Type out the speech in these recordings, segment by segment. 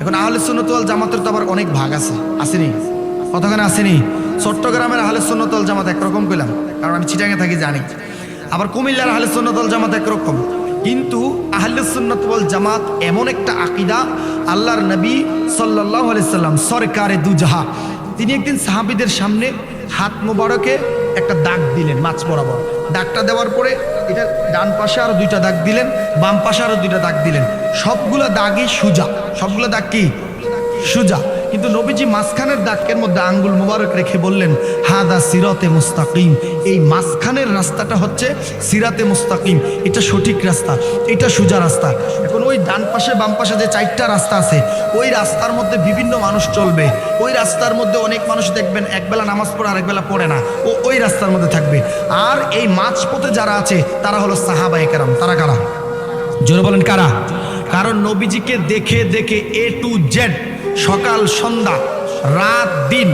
এখন আহলে সুন্নতল জামাতের তো আবার অনেক ভাগ আছে। আসেনি? কতখানে আসেনি? চট্টগ্রামের আহলে সুন্নতল জামাত একরকম কইলাম, কারণ আমি চিটাঙে থাকি, জানি। আবার কুমিল্লার আহলে সুন্নতল জামাত একরকম। কিন্তু আহলে সুন্নত জামাত এমন একটা আকিদা, আল্লাহর নবী সাল্লাল্লাহু আলাইহি সাল্লাম সরকারে দুজাহা। তিনি একদিন সাহাবিদের সামনে হাত মোবারকে একটা দাগ দিলেন মাছ বরাবর। দাগটা দেওয়ার পরে এটা ডান পাশে আরও দুইটা দাগ দিলেন, বাম পাশে আরও দুইটা দাগ দিলেন। সবগুলো দাগই সুজা। সবগুলো দাগ কি? সুজা। কিন্তু নবীজি মাঝখানের দাগের মধ্যে আঙ্গুল মোবারক রেখে বললেন, হাদা সিরতে মুস্তাকিম। এই মাঝখানের রাস্তাটা হচ্ছে সিরাতে মুস্তাকিম। এটা সঠিক রাস্তা, এটা সোজা রাস্তা। এখন ওই ডান পাশে, বাম পাশে যে চারটা রাস্তা আছে, ওই রাস্তার মধ্যে বিভিন্ন মানুষ চলবে। ওই রাস্তার মধ্যে অনেক মানুষ দেখবেন একবেলা নামাজ পড়ে আরেকবেলা পড়ে না। ও ওই রাস্তার মধ্যে থাকবে। আর এই মাঝপথে যারা আছে, তারা হলো সাহাবা একরাম। তারা কারা? জোরে বলেন, কারা? কারণ নবীজিকে দেখে দেখে এ টু জেড সকাল, সন্ধ্যা, রাত, দিন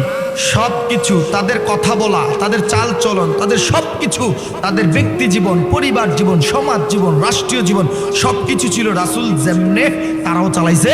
সব কিছু তাদের কথা বলা, তাদের চাল চলন, তাদের সব কিছু তাদের ব্যক্তি জীবন, পরিবার জীবন, সমাজ জীবন, রাষ্ট্রীয় জীবন সব কিছু ছিল রাসুল যেমনে তারাও চালাইছে।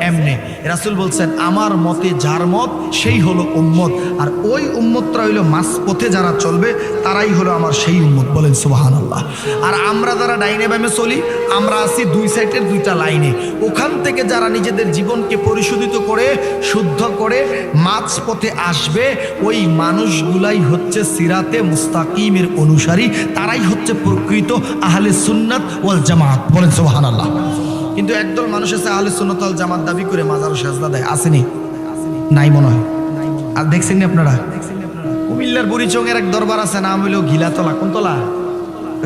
এমনে। রাসুল বলছেন, আমার মতে যার মত, সেই হলো উম্মত। আর ওই উম্মতরা হইল মাস পথে যারা চলবে, তারাই হলো আমার সেই উম্মত। বলেন সুবাহান আল্লাহ আর আমরা যারা ডাইনে বামে চলি, আমরা আছি দুই সাইডের দুইটা লাইনে। ওখান থেকে যারা নিজেদের জীবনকে পরিশোধিত করে, শুদ্ধ করে মাছ পথে আসবে, ওই মানুষগুলাই হচ্ছে সিরাতে মুস্তাকিমের অনুসারী। তারাই হচ্ছে প্রকৃত আহলে সুন্নাত ওয়াল জামাত। বলেন সুবাহান আল্লাহ কিন্তু একদল মানুষ আছে আহলে সুন্নতল জামাত দাবি করে মাজারও সাজদা দেয়। আসেনি? নাই মনে হয়। আর দেখছেন আপনারা? কুমিল্লার বুড়িচঙ্গের এক দরবার আছে, নাম হইল গিলাতলা। কোন তলা?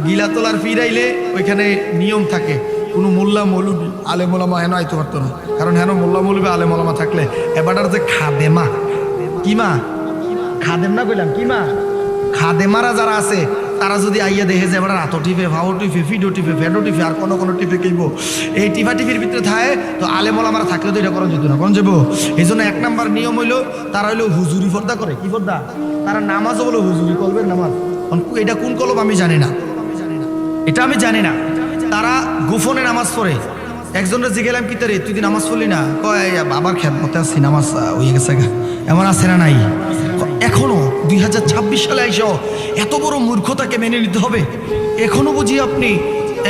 গিলাতলার ফিরাইলে ওইখানে নিয়ম থাকে। কোনো মোল্লা মৌলবি আলে মোলামা হেন আইতে পারতো না। কারণ হেন মোল্লা মৌলবি আলে মোলামা থাকলে এবারটার যে খাদেমা। কি মা? খাদেম না কইলাম, কি মা? খাদেমারা যারা আছে তারা যদি আইয়া দেখে যে এবার রাতো টিপে, ভাও টিপে ফিডো টিপে ফেডো টিপে, আর কোনো কোনো টিপে কিনবো এই টিফা টিফির ভিতরে থাকে তো আলেমল আমরা থাকলে তো এটা করা যেত না কোন যাব এই জন্য এক নাম্বার নিয়ম হইল, তারা হইল হুজুরি ফর্দা করে। কি ফর্দা? তারা নামাজও বলো হুজুরি কলবের নামাজ। এটা কোন কলব আমি জানি না। এটা আমি জানি না। তারা গোফনে নামাজ পড়ে। একজনের জিগেলাম কি তারে, তুই নামাজ পড়লি না? কয় বাবার খেত মতে আছি, নামাজ হয়ে গেছে এমন আছে না নাই? এখনও দুই হাজার ছাব্বিশ সালে আইসো এত বড় মূর্খতাকে মেনে নিতে হবে। এখনও বুঝি আপনি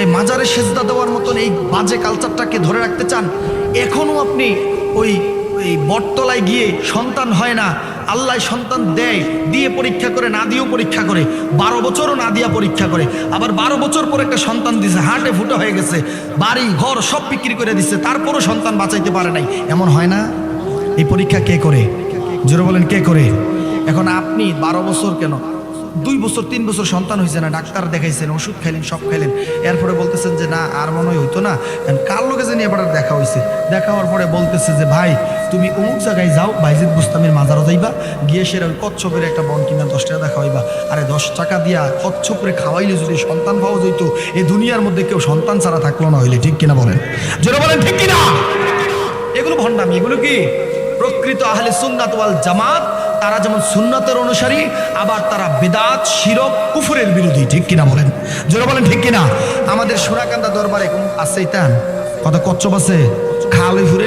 এই মাজারে সেজদা দেওয়ার মতন এই বাজে কালচারটাকে ধরে রাখতে চান? এখনও আপনি ওই, এই বটতলায় গিয়ে সন্তান হয় না, আল্লাহ সন্তান দেয়, দিয়ে পরীক্ষা করে, না দিয়েও পরীক্ষা করে, বারো বছরও না দিয়া পরীক্ষা করে, আবার বারো বছর পর একটা সন্তান দিছে, হাটে ফুটো হয়ে গেছে, বাড়ি, ঘর সব বিক্রি করে দিচ্ছে তারপরও সন্তান বাঁচাইতে পারে নাই। এমন হয় না? এই পরীক্ষা কে করে? জোরে বলেন, কে করে? এখন আপনি বারো বছর কেন? দুই বছর, তিন বছর সন্তান হয়েছে না, ডাক্তার দেখাইছেন, ওষুধ খাইলেন, সব খাইলেন। এরপরে বলতেছেন যে, না, আর মনে হইতো না। কার লোকে জানি এবার দেখা হয়েছে দেখা হওয়ার পরে বলতেছে যে, ভাই, তুমি অমুক জায়গায় যাও, বাইজিদ বুস্তামের মাজারও যাইবা, গিয়ে সেরা ওই কচ্ছপের একটা বন কিনা দশ টাকা দেখা হইবা। আরে, দশ টাকা দিয়া কচ্ছপরে খাওয়াইলে যদি সন্তান পাওয়া যেত এই দুনিয়ার মধ্যে কেউ সন্তান ছাড়া থাকল না হইলে, ঠিক কিনা বলেন? যেটা বলেন, ঠিক কিনা? এগুলো ভণ্ডামি, এগুলো কি? প্রকৃত আহলে সুন্নাত ওয়াল জামাত তারা যেমন সুন্নাতের অনুসারী, আবার তারা বেদাত, শিরক, কুফুরের বিরোধী। ঠিক কিনা বলেন? জোরে বলেন, ঠিক কিনা? আমাদের সুরাকান্দা দরবারে আছে তান কত কচ্ছপ আছে? খাল ফুরে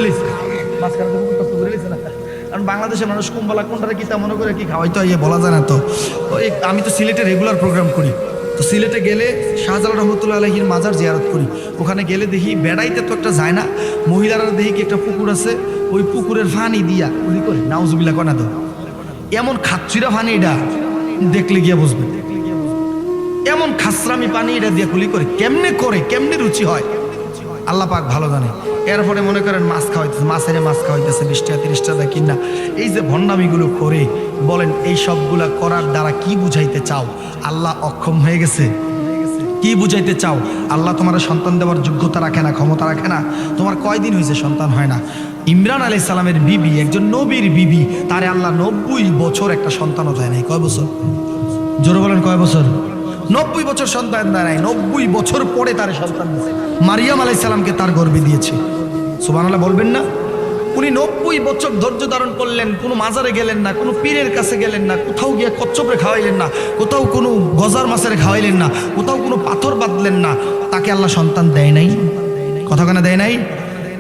কারণ বাংলাদেশের মানুষ কুম্বালা কোনটা কি তা মনে করে, কি খাওয়াই তো ইয়ে বলা যায় না তো। ওই আমি তো সিলেটে রেগুলার প্রোগ্রাম করি। তো সিলেটে গেলে শাহজালাল রহমতুল্লাহ আলহির মাজার জিয়ারত করি। ওখানে গেলে দেখি বেড়াইতে তো একটা যায় না। মহিলারা দেখি কি একটা পুকুর আছে, ওই পুকুরের ফানি দিয়া ওই করে? নাউজুবিল্লা কনা তো? এমন খাচ্ছিরা পানি এটা দেখলে গিয়ে বুঝবে। এমন খাসরামি পানি এটা দিয়ে কুলি করে। কেমনে করে? কেমনে রুচি হয়? আল্লাহ পাক ভালো জানে। এরপরে মনে করেন মাছ খাওয়াইতেছে, মাছের মাছ খাওয়াইতেছে বিশ টাকা তিরিশ টাকা কিনা। এই যে ভণ্ডামিগুলো করে, বলেন এই সবগুলা করার দ্বারা কি বুঝাইতে চাও? আল্লাহ অক্ষম হয়ে গেছে। কি বুঝাইতে চাও? আল্লাহ তোমার সন্তান দেওয়ার যোগ্যতা রাখে না, ক্ষমতা রাখে না। তোমার কয়দিন হয়েছে সন্তান হয় না? ইমরান আলাই সালামের বিবি, একজন নবীর বিবি, তারে আল্লাহ নব্বই বছর একটা সন্তানও দেয় নাই। কয় বছর? জোরে বলেন, কয় বছর? নব্বই বছর সন্তান দেয় নাই, নব্বই বছর পরে তার সন্তান দিয়েছে মারিয়াম আলাই সালামকে তার গর্বে দিয়েছে। সুবান আল্লাহ বলবেন না? উনি নব্বই বছর ধৈর্য ধারণ করলেন, কোনো মাজারে গেলেন না, কোনো পীরের কাছে গেলেন না, কোথাও গিয়ে কচ্ছপরে খাওয়াইলেন না, কোথাও কোনো গজার মাছের খাওয়াইলেন না, কোথাও কোনো পাথর বাঁধলেন না, তাকে আল্লাহ সন্তান দেয় নাই। কথা কেন দেয় নাই?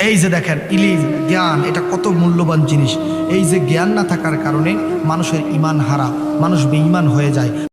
এই যে দেখেন ইলিম জ্ঞান, এটা কত মূল্যবান জিনিস। এই যে জ্ঞান না থাকার কারণে মানুষের ইমান হারা, মানুষ বেঈমান হয়ে যায়।